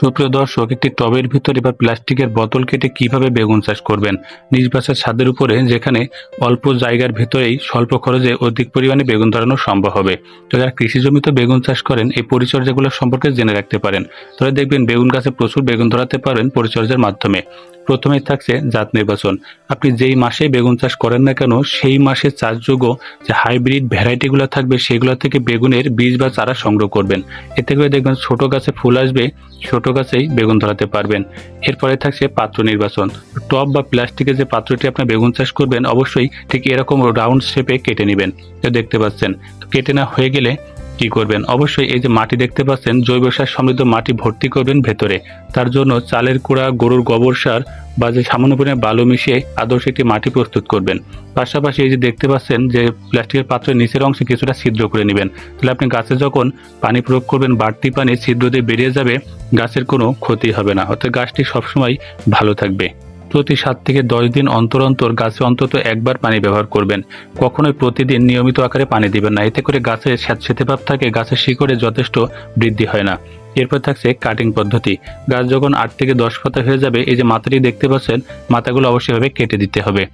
সুপ্রিয় দর্শক, একটি টবের ভিতরে বা প্লাস্টিকের বোতল কেটে কীভাবে বেগুন চাষ করবেন? নিজ বাসার ছাদের উপরে, যেখানে অল্প জায়গার ভিতরেই স্বল্প খরচে অধিক পরিমাণে বেগুন ধরানো সম্ভব হবে। তো যারা কৃষি জমিতে বেগুন চাষ করেন, এই পরিচর্যাগুলো সম্পর্কে জেনে রাখতে পারেন। তাহলে দেখবেন বেগুন গাছে প্রচুর বেগুন ধরাতে পারেন পরিচর্যার মাধ্যমে। প্রথমেই থাকছে জাত নির্বাচন। আপনি যেই মাসে বেগুন চাষ করেন না কেন, সেই মাসে চাষযোগ্য যে হাইব্রিড ভ্যারাইটিগুলো থাকবে, সেগুলো থেকে বেগুনের বীজ বা চারা সংগ্রহ করবেন। এতে করে দেখবেন ছোট গাছে ফুল আসবে, ছোট গাছেই বেগুন ধরাতে পারবেন। এরপরে থাকছে পাত্র নির্বাচন। টপ বা প্লাস্টিকের যে পাত্রটি আপনি বেগুন চাষ করবেন, অবশ্যই ঠিক এরকম রাউন্ড শেপে কেটে নেবেন। দেখতে পাচ্ছেন কেটে না হয়ে গেলে কি করবেন? অবশ্যই এই যে মাটি দেখতে পাচ্ছেন, জৈব সার সমৃদ্ধ মাটি ভর্তি করবেন ভেতরে। তার জন্য চালের কুড়া, গরুর গোবর সার বা যে সামান্য পরিমাণে বালু মিশিয়ে আদর্শ একটি মাটি প্রস্তুত করবেন। পাশাপাশি এই যে দেখতে পাচ্ছেন যে প্লাস্টিকের পাত্রের নিচের অংশে কিছুটা ছিদ্র করে নেবেন। তাহলে আপনি গাছে যখন পানি প্রয়োগ করবেন, বাড়তি পানি ছিদ্র দিয়ে বেরিয়ে যাবে, গাছের কোনো ক্ষতি হবে না। অর্থাৎ গাছটি সবসময় ভালো থাকবে। প্রতি সাত থেকে দশ দিন অন্তর অন্তর গাছে অন্তত একবার পানি ব্যবহার করবেন। কখনোই প্রতিদিন নিয়মিত আকারে পানি দিবেন না। এতে করে গাছের স্যাঁতসেতে ভাব থাকে, গাছের শিকড়ে যথেষ্ট বৃদ্ধি হয় না। এরপর থাকছে কাটিং পদ্ধতি। গাছ যখন আট থেকে দশ পাতা হয়ে যাবে, এই যে মাথাটি দেখতে পাচ্ছেন, মাথাগুলো অবশ্যই ভাবে কেটে দিতে হবে।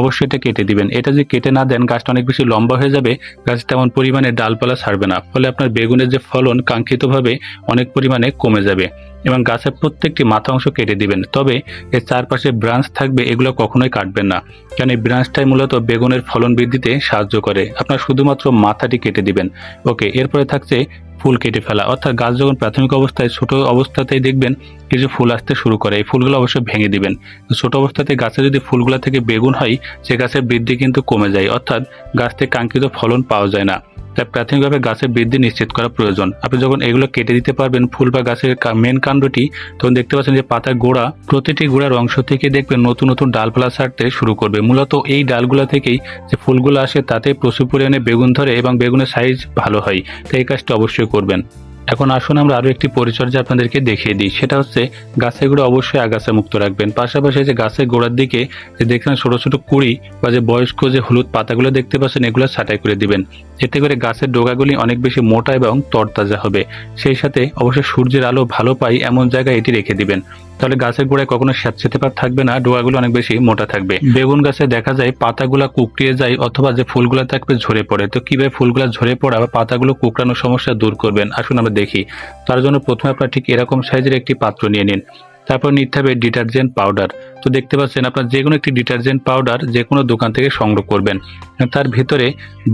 অবশ্যই এটা কেটে দিবেন। এটা যদি কেটে না দেন, গাছটা অনেক বেশি লম্বা হয়ে যাবে, গাছ তেমন পরিমাণে ডালপালা ছাড়বে না। ফলে আপনার বেগুনের যে ফলন কাঙ্ক্ষিতভাবে অনেক পরিমাণে কমে যাবে এবং গাছের প্রত্যেকটি মাথা অংশ কেটে দিবেন। তবে এর চারপাশে ব্রাঞ্চ থাকবে, এগুলো কখনোই কাটবেন না। কারণ এই ব্রাঞ্চটাই মূলত বেগুনের ফলন বৃদ্ধিতে সাহায্য করে। আপনার শুধুমাত্র মাথাটি কেটে দিবেন। ওকে এরপরে থাকছে ফুল কেটে ফেলা। অর্থাৎ গাছ যখন প্রাথমিক অবস্থায়, ছোট অবস্থাতেই দেখবেন কিছু ফুল আসতে শুরু করে। এই ফুলগুলো অবশ্যই ভেঙে দিবেন। ছোট অবস্থাতে গাছে যদি ফুলগুলো থেকে বেগুন হয়, সে গাছের বৃদ্ধি কিন্তু কমে যায়। অর্থাৎ গাছ থেকে কাঙ্ক্ষিত ফলন পাওয়া যায় না। তাই প্রাথমিকভাবে গাছের বৃদ্ধি নিশ্চিত করা প্রয়োজন। আপনি যখন এগুলো কেটে দিতে পারবেন, ফুল বা গাছের মেন কাণ্ডটি, তখন দেখতে পাচ্ছেন যে পাতার গোড়া, প্রতিটি গোড়ার অংশ থেকে দেখবেন নতুন নতুন ডালপালা ছাড়তে শুরু করবে। মূলত এই ডালগুলো থেকেই যে ফুলগুলো আসে, তাতে প্রচুর পরিমাণে বেগুন ধরে এবং বেগুনের সাইজ ভালো হয়। তাই এই কাজটি অবশ্যই করবেন। এখন আসুন আমরা আরও একটি পরিচর্যা আপনাদেরকে দেখিয়ে দিই। সেটা হচ্ছে গাছের গোড়া অবশ্যই আগাছা মুক্ত রাখবেন। পাশাপাশি যে গাছের গোড়ার দিকে যে দেখছেন ছোটো ছোটো কুড়ি বা যে বয়স্ক যে হলুদ পাতাগুলো দেখতে পাচ্ছেন, এগুলো ছাঁটাই করে দিবেন। এতে করে গাছের ডোগাগুলি অনেক বেশি মোটা এবং তরতাজা হবে। সেই সাথে অবশ্যই সূর্যের আলো ভালো পাই এমন জায়গায় এটি রেখে দিবেন। তাহলে গাছের গোড়ায় কখনো স্যাঁতসেতে পাত থাকবে না, ডোয়াগুলো অনেক বেশি মোটা থাকবে। বেগুন গাছে দেখা যায় পাতাগুলো কুকড়িয়ে যায় অথবা যে ফুলগুলো থাকবে ঝরে পড়ে। তো কীভাবে ফুলগুলো ঝরে পড়া বা পাতাগুলো কুকড়ানোর সমস্যা দূর করবেন? আসুন আমরা দেখি। তার জন্য প্রথমে আপনার ঠিক এরকম সাইজের একটি পাত্র নিয়ে নিন। তারপর নিতে হবে ডিটারজেন্ট পাউডার। তো দেখতে পাচ্ছেন আপনার যে কোনো একটি ডিটারজেন্ট পাউডার যে কোনো দোকান থেকে সংগ্রহ করবেন। তার ভিতরে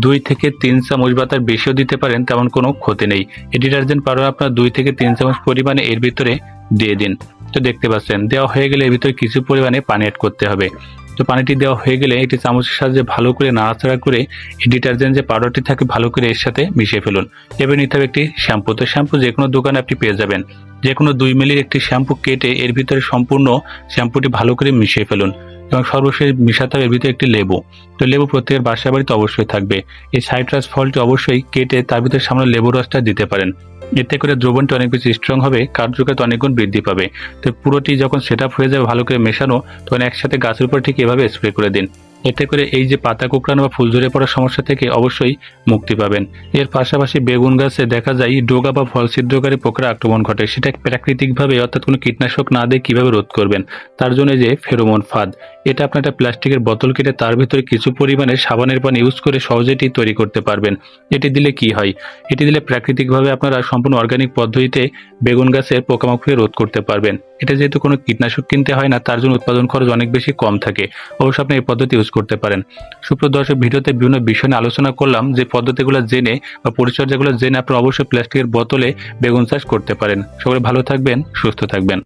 দুই থেকে তিন চামচ বা তার বেশিও দিতে পারেন, তেমন কোনো ক্ষতি নেই। এই ডিটারজেন্ট পাউডার আপনার দুই থেকে তিন চামচ পরিমাণে এর ভিতরে দিয়ে দিন। তো দেখতে পাচ্ছেন, দেওয়া হয়ে গেলে এর ভিতরে কিছু পরিমাণে পানি অ্যাড করতে হবে। তো পানিটি দেওয়া হয়ে গেলে এটি চামচের সাহায্যে ভালো করে নাড়াচাড়া করে এই ডিটারজেন্ট যে পাউডারটি থাকে ভালো করে এর সাথে মিশিয়ে ফেলুন। এবার নিতে হবে একটি শ্যাম্পু তো শ্যাম্পু যে কোনো দোকানে আপনি পেয়ে যাবেন। যে কোনো দুই মিলির একটি শ্যাম্পু কেটে এর ভিতরে সম্পূর্ণ শ্যাম্পুটি ভালো করে মিশিয়ে ফেলুন এবং সর্বশেষ মিশাতে হবে এর ভিতরে একটি লেবু। তো লেবু প্রত্যেকের বাসা বাড়িতে অবশ্যই থাকবে। এই সাইট্রাস ফলটি অবশ্যই কেটে তার ভিতরে সামনে লেবু রসটা দিতে পারেন। এতে করে দ্রবণটি অনেক বেশি স্ট্রং হবে, কার্যকারিতা অনেক গুণ বৃদ্ধি পাবে। তো পুরোটি যখন সেট হয়ে যাবে ভালো করে মেশানো, তখন একসাথে গাছের উপর ঠিক এভাবে স্প্রে করে দিন। এতে করে এই যে পাতা কুকড়ানো বা ফুল ঝরে পড়ার সমস্যা থেকে অবশ্যই মুক্তি পাবেন। এর পাশাপাশি বেগুন গাছে দেখা যায় ডোগা বা ফল ছিদ্রকারী পোকার আক্রমণ ঘটে। সেটা প্রাকৃতিকভাবে অর্থাৎ কোনো কীটনাশক না দিয়ে কীভাবে রোধ করবেন? তার জন্য যে ফেরোমন ফাঁদ, এটা আপনার একটা প্লাস্টিকের বোতল কেটে তার ভিতরে কিছু পরিমাণে সাবানের পানি ইউজ করে সহজে এটি তৈরি করতে পারবেন। এটি দিলে কি হয়? এটি দিলে প্রাকৃতিকভাবে আপনারা সম্পূর্ণ অর্গানিক পদ্ধতিতে বেগুন গাছের পোকামাকড়কে রোধ করতে পারবেন। এটা যেহেতু কোনো কীটনাশক কিনতে হয় না, তার জন্য উৎপাদন খরচ অনেক বেশি কম থাকে। অবশ্য আপনি এই পদ্ধতি ইউজ করতে পারেন। সুপ্রদর্শক ভিডিওতে বিভিন্ন বিষয় নিয়ে আলোচনা করলাম, যে পদ্ধতিগুলো জেনে বা পরিচর্যাগুলো জেনে আপনি অবশ্যই প্লাস্টিকের বোতলে বেগুন চাষ করতে পারেন। সবাই ভালো থাকবেন, সুস্থ থাকবেন।